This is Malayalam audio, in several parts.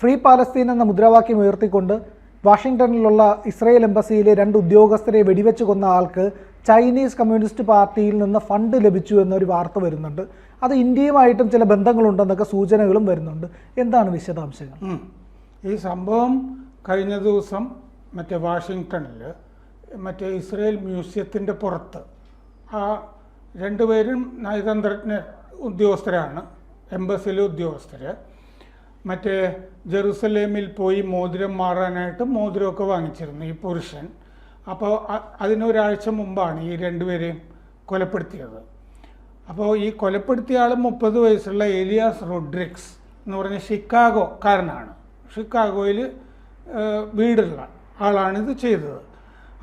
ഫ്രീ പാലസ്തീൻ എന്ന മുദ്രാവാക്യം ഉയർത്തിക്കൊണ്ട് വാഷിംഗ്ടണിലുള്ള ഇസ്രായേൽ എംബസിയിലെ രണ്ട് ഉദ്യോഗസ്ഥരെ വെടിവെച്ച് കൊന്ന ആൾക്ക് ചൈനീസ് കമ്മ്യൂണിസ്റ്റ് പാർട്ടിയിൽ നിന്ന് ഫണ്ട് ലഭിച്ചു എന്നൊരു വാർത്ത വരുന്നുണ്ട്. അത് ഇന്ത്യയുമായിട്ടും ചില ബന്ധങ്ങളുണ്ടെന്നൊക്കെ സൂചനകളും വരുന്നുണ്ട്. എന്താണ് വിശദാംശങ്ങൾ? ഈ സംഭവം കഴിഞ്ഞ ദിവസം മറ്റേ വാഷിങ്ടണിൽ മറ്റേ ഇസ്രയേൽ മ്യൂസിയത്തിന്റെ പുറത്ത് ആ രണ്ടുപേരും നയതന്ത്രജ്ഞ ഉദ്യോഗസ്ഥരാണ് എംബസിയിലെ ഉദ്യോഗസ്ഥർ മറ്റേ ജെറുസലേമിൽ പോയി മോതിരം മാറാനായിട്ട് മോതിരമൊക്കെ വാങ്ങിച്ചിരുന്നു ഈ പുരുഷൻ. അപ്പോൾ അതിനൊരാഴ്ച മുമ്പാണ് ഈ രണ്ടുപേരെയും കൊലപ്പെടുത്തിയത്. അപ്പോൾ ഈ കൊലപ്പെടുത്തിയ ആൾ മുപ്പത് വയസ്സുള്ള ഏലിയാസ് റോഡ്രിക്സ് എന്ന് പറഞ്ഞ ഷിക്കാഗോക്കാരനാണ്. ഷിക്കാഗോയിൽ വീടുള്ള ആളാണ് ഇത് ചെയ്തത്.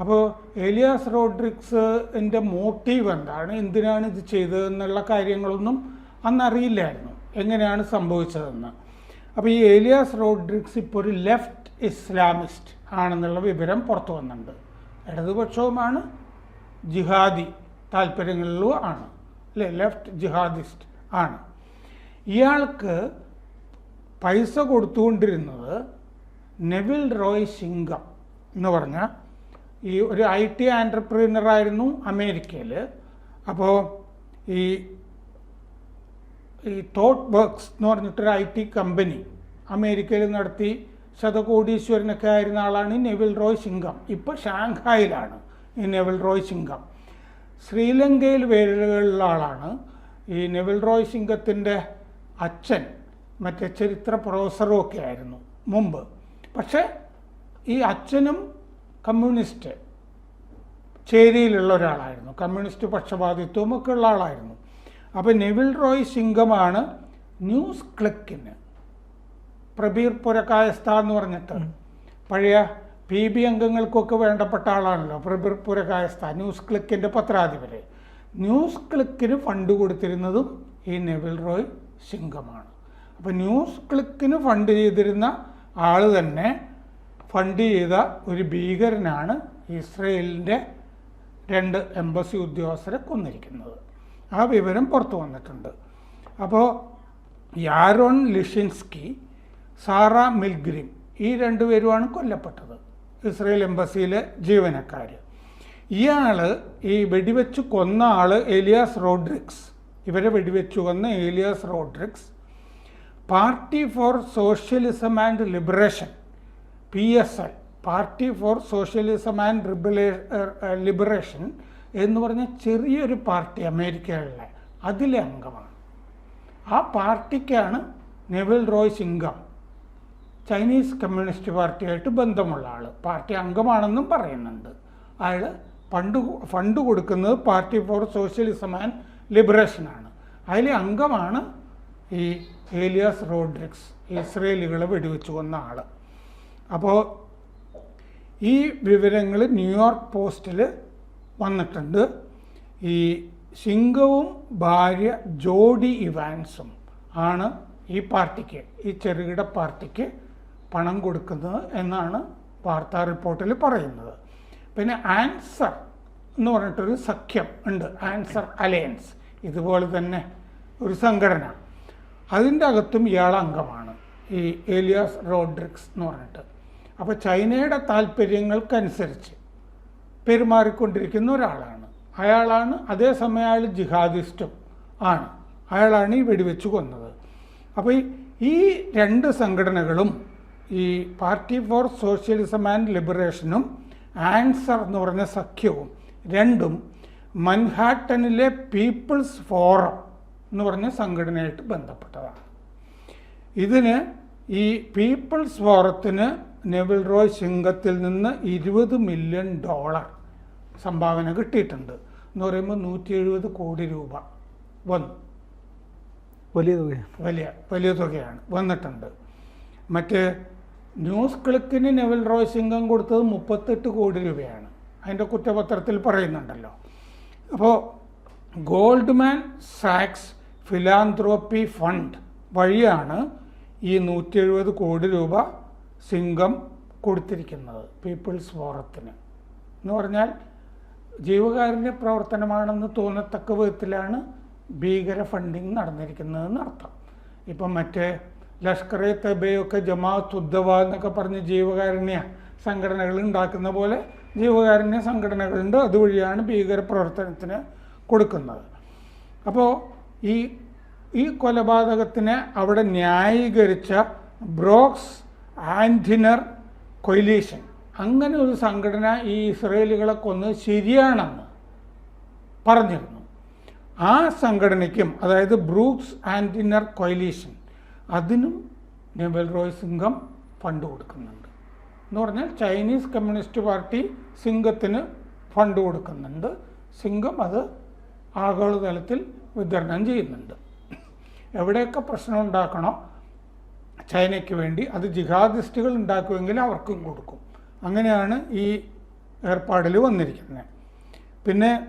അപ്പോൾ ഏലിയാസ് റോഡ്രിക്സിന്റെ മോട്ടീവ് എന്താണ്? എന്തിനാണ് ഇത് ചെയ്തതെന്നുള്ള കാര്യങ്ങളൊന്നും അന്നറിയില്ലായിരുന്നു എങ്ങനെയാണ് സംഭവിച്ചതെന്ന്. അപ്പോൾ ഈ ഏലിയാസ് റോഡ്രിക്സ് ഇപ്പോൾ ഒരു ലെഫ്റ്റ് ഇസ്ലാമിസ്റ്റ് ആണെന്നുള്ള വിവരം പുറത്തു വന്നിട്ടുണ്ട്. ഇടതുപക്ഷവുമാണ് ജിഹാദി താല്പര്യങ്ങളിലും ആണ്. അല്ലേ? ലെഫ്റ്റ് ജിഹാദിസ്റ്റ് ആണ്. ഇയാൾക്ക് പൈസ കൊടുത്തുകൊണ്ടിരുന്നത് നെവിൽ റോയ് സിംഗം എന്ന് പറഞ്ഞ ഈ ഒരു ഐ ടി ആന്റർപ്രീനറായിരുന്നു അമേരിക്കയിൽ അപ്പോൾ ഈ ഈ തോട്ട് വർക്ക്സ് എന്ന് പറഞ്ഞിട്ടൊരു ഐ ടി കമ്പനി അമേരിക്കയിൽ നടത്തി ശതകോടീശ്വരനൊക്കെ ആയിരുന്ന ആളാണ് നെവിൽ റോയ് സിംഗം. ഇപ്പോൾ ഷാങ്ഹായിലാണ് ഈ നെവിൽ റോയ് സിംഗം. ശ്രീലങ്കയിൽ വേരുകളുള്ള ആളാണ്. ഈ നെവിൽ റോയ് സിംഗത്തിന്റെ അച്ഛൻ മറ്റേ ചരിത്ര പ്രൊഫസറും ഒക്കെ ആയിരുന്നു മുമ്പ്. പക്ഷേ ഈ അച്ഛനും കമ്മ്യൂണിസ്റ്റ് ചേരിയിലുള്ള ഒരാളായിരുന്നു. കമ്മ്യൂണിസ്റ്റ് പക്ഷപാതിത്വവും ഒക്കെ ഉള്ള ആളായിരുന്നു. അപ്പോൾ നെവിൽ റോയ് സിംഗമാണ് ന്യൂസ് ക്ലിക്കിന്. പ്രബീർ പുരക്കായസ്ഥ എന്ന് പറഞ്ഞിട്ട്. പഴയ പി ബി അംഗങ്ങൾക്കൊക്കെ വേണ്ടപ്പെട്ട ആളാണല്ലോ പ്രബീർ പുരക്കായസ്ഥ ന്യൂസ് ക്ലിക്കിന്റെ പത്രാധിപര്. ന്യൂസ് ക്ലിക്കിന് ഫണ്ട് കൊടുത്തിരുന്നതും ഈ നെവിൽ റോയ് സിംഗമാണ്. അപ്പോൾ ന്യൂസ് ക്ലിക്കിന് ഫണ്ട് ചെയ്തിരുന്ന ആൾ തന്നെ ഫണ്ട് ചെയ്ത ഒരു ഭീകരനാണ് ഇസ്രയേലിന്റെ രണ്ട് എംബസി ഉദ്യോഗസ്ഥരെ കൊന്നിരിക്കുന്നത്. ആ വിവരം പുറത്തു വന്നിട്ടുണ്ട്. അപ്പോൾ യാരോൺ ലിഷിൻസ്കി സാറ മിൽഗ്രിം ഈ രണ്ടുപേരുമാണ് കൊല്ലപ്പെട്ടത്. ഇസ്രയേൽ എംബസിയിലെ ജീവനക്കാർ ഇയാൾ ഈ വെടിവെച്ച് കൊന്ന ആൾ ഏലിയാസ് റോഡ്രിക്സ്. ഇവരെ വെടിവെച്ച് കൊന്ന Elias Rodriguez. Party for socialism and liberation P S L party for socialism and liberation എന്ന് പറഞ്ഞ ചെറിയൊരു പാർട്ടി അമേരിക്കയിലെ അതിലെ അംഗമാണ്. ആ പാർട്ടിക്കാണ് Neville Roy Singham. Chinese communist പാർട്ടിയായിട്ട് ബന്ധമുള്ള ആൾ പാർട്ടി അംഗമാണെന്നും പറയുന്നുണ്ട്. അയാൾ ഫണ്ട് ഫണ്ട് കൊടുക്കുന്നത് പാർട്ടി ഫോർ സോഷ്യലിസം ആൻഡ് ലിബറേഷനാണ് അതിലെ അംഗമാണ് ഈ ഏലിയാസ് റോഡ്രിക്സ് ഇസ്രയേലുകളെ വെടിവെച്ച് കൊന്ന ആൾ അപ്പോൾ ഈ വിവരങ്ങൾ ന്യൂയോർക്ക് പോസ്റ്റിൽ വന്നിട്ടുണ്ട്. ഈ സിംഗവും ഭാര്യ ജോഡി ഇവാൻസും ആണ് ഈ പാർട്ടിക്ക് ഈ ചെറുകിട പാർട്ടിക്ക് പണം കൊടുക്കുന്നത് എന്നാണ് വാർത്താ റിപ്പോർട്ടിൽ പറയുന്നത്. പിന്നെ ആൻസർ എന്ന് പറഞ്ഞിട്ടൊരു സഖ്യം ഉണ്ട്. ANSWER alliance. ഇതുപോലെ തന്നെ ഒരു സംഘടന. അതിന്റെ അകത്തും ഇയാൾ അംഗമാണ്. ഈ ഏലിയാസ് റോഡ്രിക്സ് എന്ന് പറഞ്ഞിട്ട്. അപ്പോൾ ചൈനയുടെ താല്പര്യങ്ങൾക്കനുസരിച്ച് പെരുമാറിക്കൊണ്ടിരിക്കുന്ന ഒരാളാണ്. അയാളാണ് അതേസമയം അയാൾ ജിഹാദിസ്റ്റും ആണ്. അയാളാണ് ഈ വെടിവെച്ച് കൊന്നത്. അപ്പോൾ ഈ ഈ രണ്ട് സംഘടനകളും ഈ പാർട്ടി ഫോർ സോഷ്യലിസം ആൻഡ് ലിബറേഷനും ആൻസർ എന്ന് പറഞ്ഞ സഖ്യവും രണ്ടും മൻഹാട്ടനിലെ പീപ്പിൾസ് ഫോറം എന്ന് പറഞ്ഞ സംഘടനയായിട്ട് ബന്ധപ്പെട്ടതാണ്. ഇതിന് ഈ പീപ്പിൾസ് ഫോറത്തിന് നെവിൽ റോയ് ശിംഗത്തിൽ നിന്ന് ഇരുപത് മില്യൺ ഡോളർ സംഭാവന കിട്ടിയിട്ടുണ്ട്. എന്ന് പറയുമ്പോൾ നൂറ്റി എഴുപത് കോടി രൂപ വന്നു. വലിയ തുകയാണ്. വലിയ വലിയ തുകയാണ് വന്നിട്ടുണ്ട്. മറ്റേ ന്യൂസ് ക്ലിക്കിന് നെവൽ റോയ് സിംഗം കൊടുത്തത് മുപ്പത്തെട്ട് കോടി രൂപയാണ്. അതിന്റെ കുറ്റപത്രത്തിൽ പറയുന്നുണ്ടല്ലോ. അപ്പോൾ ഗോൾഡ്മാൻ സാക്സ് ഫിലാന്ത്രോപ്പി ഫണ്ട് വഴിയാണ് ഈ നൂറ്റി എഴുപത് കോടി രൂപ സിംഗം കൊടുത്തിരിക്കുന്നത് പീപ്പിൾസ് ഫോറത്തിന്. എന്ന് പറഞ്ഞാൽ ജീവകാരുണ്യ പ്രവർത്തനമാണെന്ന് തോന്നത്തക്ക വിധത്തിലാണ് ഭീകര ഫണ്ടിങ് നടന്നിരിക്കുന്നതെന്ന് അർത്ഥം. ഇപ്പം മറ്റേ ലഷ്കർ എ തബയൊക്കെ ജമാഅത്ത് ഉദ്ദവ എന്നൊക്കെ പറഞ്ഞ് ജീവകാരുണ്യ സംഘടനകൾ ഉണ്ടാക്കുന്ന പോലെ ജീവകാരുണ്യ സംഘടനകളുണ്ട്. അതുവഴിയാണ് ഭീകര പ്രവർത്തനത്തിന് കൊടുക്കുന്നത്. അപ്പോൾ ഈ ഈ കൊലപാതകത്തിനെ അവിടെ ന്യായീകരിച്ച ബ്രോക്സ് ആന്റിനർ കൊയിലീഷൻ അങ്ങനെ ഒരു സംഘടന ഈ ഇസ്രയേലുകളെ കൊന്ന് ശരിയാണെന്ന് പറഞ്ഞിരുന്നു. ആ സംഘടനയ്ക്കും അതായത് ബ്രൂക്സ് ആൻഡ് ആന്റിനർ കൊയലീഷൻ അതിനും നെബൽ റോയ് സിംഗം ഫണ്ട് കൊടുക്കുന്നുണ്ട്. എന്ന് പറഞ്ഞാൽ ചൈനീസ് കമ്മ്യൂണിസ്റ്റ് പാർട്ടി സിംഗത്തിന് ഫണ്ട് കൊടുക്കുന്നുണ്ട്. സിംഗം അത് ആഗോളതലത്തിൽ വിതരണം ചെയ്യുന്നുണ്ട്. എവിടെയൊക്കെ പ്രശ്നം ഉണ്ടാക്കണോ ചൈനയ്ക്ക് വേണ്ടി അത് ജിഹാദിസ്റ്റുകൾ ഉണ്ടാക്കുമെങ്കിൽ അവർക്കും കൊടുക്കും. അങ്ങനെയാണ് ഈ ഏർപ്പാടിൽ വന്നിരിക്കുന്നത്. പിന്നെ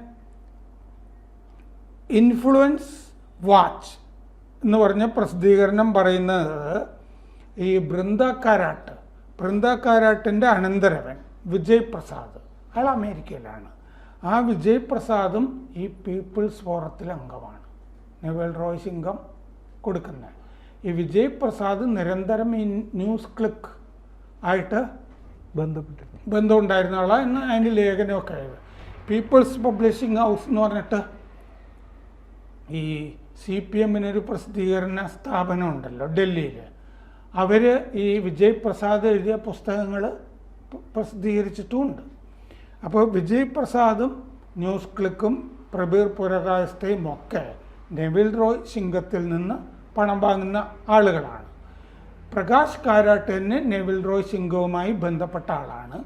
ഇൻഫ്ലുവൻസ് വാച്ച് എന്ന് പറഞ്ഞ പ്രസിദ്ധീകരണം പറയുന്നത് ഈ ബൃന്ദ കാരാട്ട് ബൃന്ദ കാരാട്ടിന്റെ അനന്തരവൻ വിജയ് പ്രസാദ് അയാൾ അമേരിക്കയിലാണ്. ആ വിജയ് പ്രസാദും ഈ പീപ്പിൾസ് ഫോറത്തിൽ അംഗമാണ്. നെവൽ റോയ് സിംഗം കൊടുക്കുന്നത്. ഈ വിജയ് പ്രസാദ് നിരന്തരം ഈ ന്യൂസ് ക്ലിക്ക് ആയിട്ട് ബന്ധപ്പെട്ടിരുന്നു ബന്ധമുണ്ടായിരുന്ന ആളാണ് അതിന്റെ ലേഖനമൊക്കെ ആയത്. പീപ്പിൾസ് പബ്ലിഷിംഗ് ഹൗസ് എന്ന് പറഞ്ഞിട്ട് ഈ സി പി എമ്മിനൊരു പ്രസിദ്ധീകരണ സ്ഥാപനം ഉണ്ടല്ലോ ഡൽഹിയിൽ അവർ ഈ വിജയ് പ്രസാദ് എഴുതിയ പുസ്തകങ്ങൾ പ്രസിദ്ധീകരിച്ചിട്ടുമുണ്ട്. അപ്പോൾ വിജയ് പ്രസാദും ന്യൂസ് ക്ലിക്കും പ്രബീർ പുരകാശത്തെയും ഒക്കെ നെവിൽ റോയ് സിംഗത്തിൽ നിന്ന് പണം വാങ്ങുന്ന ആളുകളാണ്. പ്രകാശ് കാരാട്ട് തന്നെ നെവിൽ റോയ് സിംഗവുമായി ബന്ധപ്പെട്ട ആളാണ്.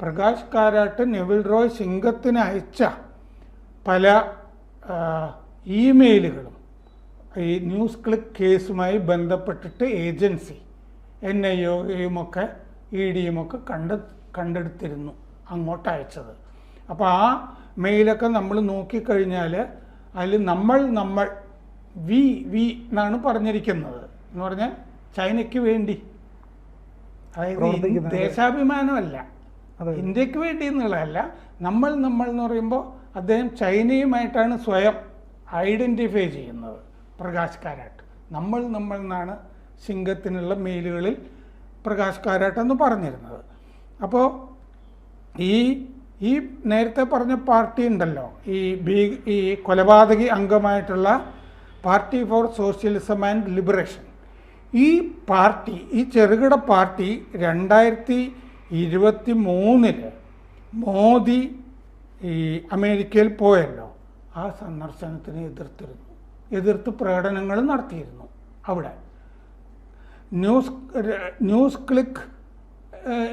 പ്രകാശ് കാരാട്ട് നെവിൽ റോയ് സിംഗത്തിന് അയച്ച പല ഇമെയിലുകളും ഈ ന്യൂസ് ക്ലിക്ക് കേസുമായി ബന്ധപ്പെട്ടിട്ട് ഏജൻസി എൻ ഐ ഒയുമൊക്കെ ഇ ഡിയുമൊക്കെ കണ്ട കണ്ടെടുത്തിരുന്നു അങ്ങോട്ട് അയച്ചത്. അപ്പോൾ ആ മെയിലൊക്കെ നമ്മൾ നോക്കിക്കഴിഞ്ഞാൽ അതിൽ നമ്മൾ നമ്മൾ വി വി എന്നാണ് പറഞ്ഞിരിക്കുന്നത്. എന്ന് പറഞ്ഞാൽ ചൈനയ്ക്ക് വേണ്ടി. അതായത്. ദേശാഭിമാനമല്ല. ഇന്ത്യയ്ക്ക് വേണ്ടി എന്നുള്ളതല്ല നമ്മൾ നമ്മൾ എന്ന് പറയുമ്പോൾ അദ്ദേഹം ചൈനയുമായിട്ടാണ് സ്വയം ഐഡന്റിഫൈ ചെയ്യുന്നത് പ്രകാശ് കാരാട്ട് നമ്മൾ നമ്മൾ എന്നാണ് സിംഗത്തിനുള്ള മെയിലുകളിൽ പ്രകാശ് കാരാട്ട് എന്ന് പറഞ്ഞിരുന്നത്. അപ്പോൾ ഈ ഈ നേരത്തെ പറഞ്ഞ പാർട്ടി ഉണ്ടല്ലോ ഈ ബീ ഈ കൊലപാതകി അംഗമായിട്ടുള്ള party for socialism and liberation. ഈ പാർട്ടി ഈ ചെറുകിട പാർട്ടി രണ്ടായിരത്തി ഇരുപത്തി മൂന്നിൽ മോദി ഈ അമേരിക്കയിൽ പോയല്ലോ. ആ സന്ദർശനത്തിന് എതിർത്തിരുന്നു. എതിർത്ത് പ്രകടനങ്ങൾ നടത്തിയിരുന്നു അവിടെ. ന്യൂസ് ന്യൂസ് ക്ലിക്ക്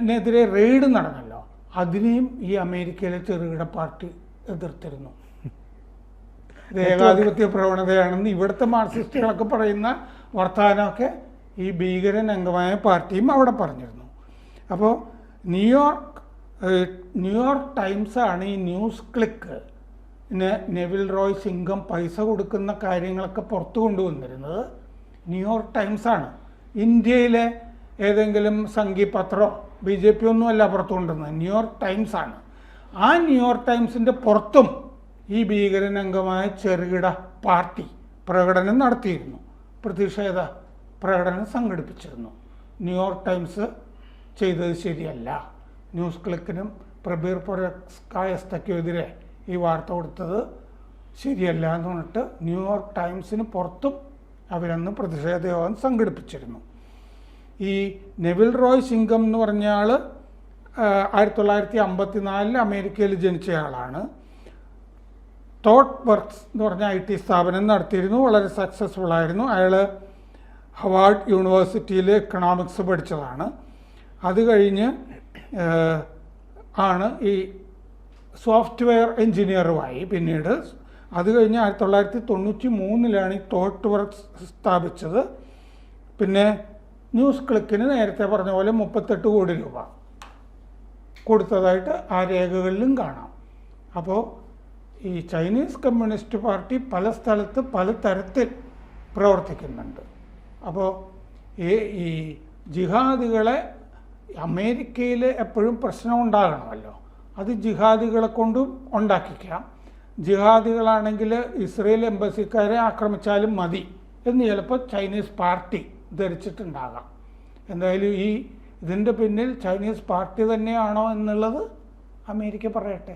നെതിരെ റെയ്ഡ് നടന്നല്ലോ. അതിനെയും ഈ അമേരിക്കയിലെ ചെറുകിട പാർട്ടി എതിർത്തിരുന്നു. ഏകാധിപത്യ പ്രവണതയാണെന്ന് ഇവിടുത്തെ മാർക്സിസ്റ്റുകളൊക്കെ പറയുന്ന വർത്തമാനമൊക്കെ ഈ ഭീകരൻ അംഗമായ പാർട്ടിയും അവിടെ പറഞ്ഞിരുന്നു. അപ്പോൾ ന്യൂയോർക്ക് ന്യൂയോർക്ക് ടൈംസാണ് ഈ news click Neville Roy Singham പൈസ കൊടുക്കുന്ന കാര്യങ്ങളൊക്കെ പുറത്തു കൊണ്ടുവന്നിരുന്നത് ന്യൂയോർക്ക് ടൈംസാണ്. ഇന്ത്യയിലെ ഏതെങ്കിലും സംഘി പത്രമോ ബി ജെ പി ഒന്നുമല്ല പുറത്തു കൊണ്ടുവന്നത് ന്യൂയോർക്ക് ടൈംസാണ്. ആ ന്യൂയോർക്ക് ടൈംസിന്റെ പുറത്തും ഈ ഭീകരൻ അംഗമായ ചെറുകിട പാർട്ടി പ്രകടനം നടത്തിയിരുന്നു. പ്രതിഷേധ പ്രകടനം സംഘടിപ്പിച്ചിരുന്നു. ന്യൂയോർക്ക് ടൈംസ് ചെയ്തത് ശരിയല്ല. ന്യൂസ് ക്ലിക്കിനും പ്രബീർ പുരസ്കായസ്തയ്ക്കുമെതിരെ ഈ വാർത്ത കൊടുത്തത് ശരിയല്ല എന്ന് പറഞ്ഞിട്ട് ന്യൂയോർക്ക് ടൈംസിന് പുറത്തും അവരന്ന് പ്രതിഷേധ യോഗം സംഘടിപ്പിച്ചിരുന്നു. ഈ നെവിൽ റോയ് സിംഗം എന്ന് പറഞ്ഞ ആൾ ആയിരത്തി തൊള്ളായിരത്തി അമ്പത്തി നാലിൽ അമേരിക്കയിൽ ജനിച്ചയാളാണ്. തോട്ട് വർക്ക്സ് എന്ന് പറഞ്ഞ ഐ ടി സ്ഥാപനം നടത്തിയിരുന്നു. വളരെ സക്സസ്ഫുൾ ആയിരുന്നു. അയാൾ ഹവാർഡ് യൂണിവേഴ്സിറ്റിയിൽ എക്കണോമിക്സ് പഠിച്ചതാണ്. അത് കഴിഞ്ഞ് ആണ് ഈ സോഫ്റ്റ്വെയർ എൻജിനീയറുമായി പിന്നീട്. അത് കഴിഞ്ഞ് ആയിരത്തി തൊള്ളായിരത്തി തൊണ്ണൂറ്റി മൂന്നിലാണ് ഈ തോട്ട് വർക്ക്സ് സ്ഥാപിച്ചത്. പിന്നെ ന്യൂസ് ക്ലിക്കിന് നേരത്തെ പറഞ്ഞ പോലെ മുപ്പത്തെട്ട് കോടി രൂപ കൊടുത്തതായിട്ട് ആ രേഖകളിലും കാണാം. അപ്പോൾ ഈ ചൈനീസ് കമ്മ്യൂണിസ്റ്റ് പാർട്ടി പല സ്ഥലത്ത് പല തരത്തിൽ പ്രവർത്തിക്കുന്നുണ്ട്. അപ്പോൾ ഈ ജിഹാദികളെ അമേരിക്കയിൽ എപ്പോഴും പ്രശ്നം ഉണ്ടാകണമല്ലോ. അത് ജിഹാദികളെ കൊണ്ടും ഉണ്ടാക്കിക്കാം. ജിഹാദികളാണെങ്കിൽ ഇസ്രയേൽ എംബസിക്കാരെ ആക്രമിച്ചാലും മതി എന്ന് ചിലപ്പോൾ ചൈനീസ് പാർട്ടി ധരിച്ചിട്ടുണ്ടാകാം. എന്തായാലും ഈ ഇതിന്റെ പിന്നിൽ ചൈനീസ് പാർട്ടി തന്നെയാണോ എന്നുള്ളത് അമേരിക്ക പറയട്ടെ.